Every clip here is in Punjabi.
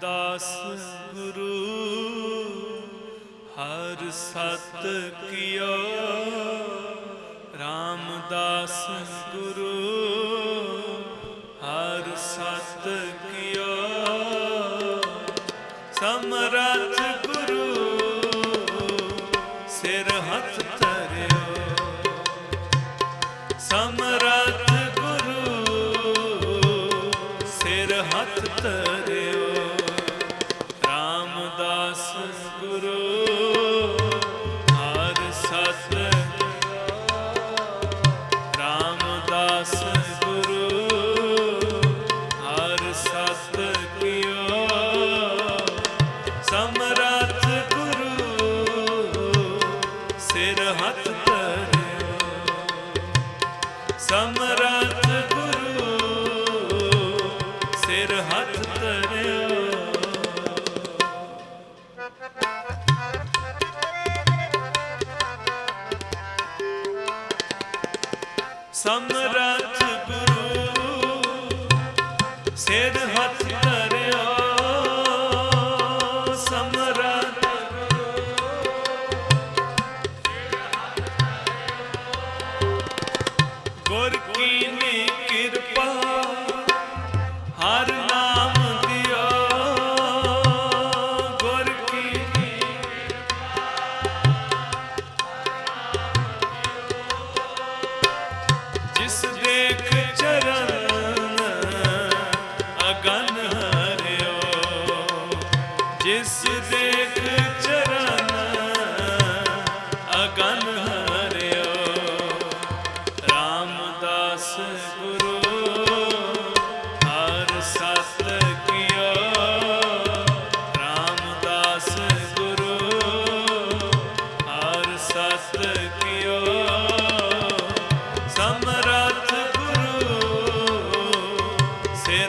ਦਾਸ ਗੁਰੂ ਹਰ ਸਤ ਕੀਓ ਰਾਮਦਾਸ ਗੁਰੂ ਹਰ ਸਤ ਕੀਓ ਸਮਰਥ ਗੁਰੂ ਸਿਰ ਹੱਥ ਧਰਿਓ ਸਮਰਥ ਸਿਰ ਹੱਥ ਧਰਿਓ ਸਮਰਤ ਗੁਰ ਕੀ ਨੇ ਕਿਰਪਾ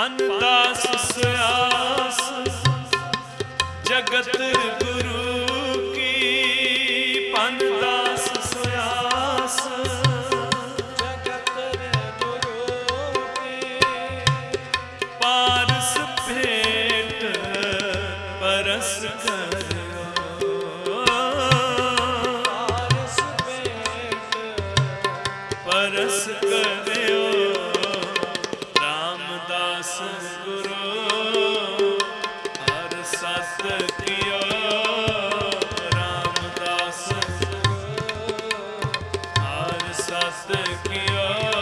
ਅਨਦਾਸ ਸਿਆਸ ਜਗਤ ਗੁਰੂ ਕੀ plastic. Yeah.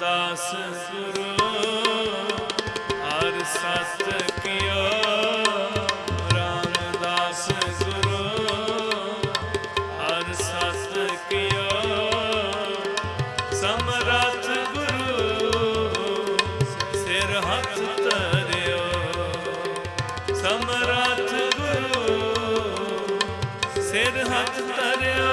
ਦਾਸ ਗੁਰੂ, ਹਰ ਸਤ ਕੀਓ। ਰਾਮਦਾਸ ਗੁਰੂ, ਹਰ ਸਤ ਕੀਓ। ਸਮਰੱਥ ਗੁਰੂ, ਸਿਰ ਹੱਥ ਧਰਿਓ। ਸਮਰੱਥ ਗੁਰੂ, ਸਿਰ ਹੱਥ ਧਰਿਓ।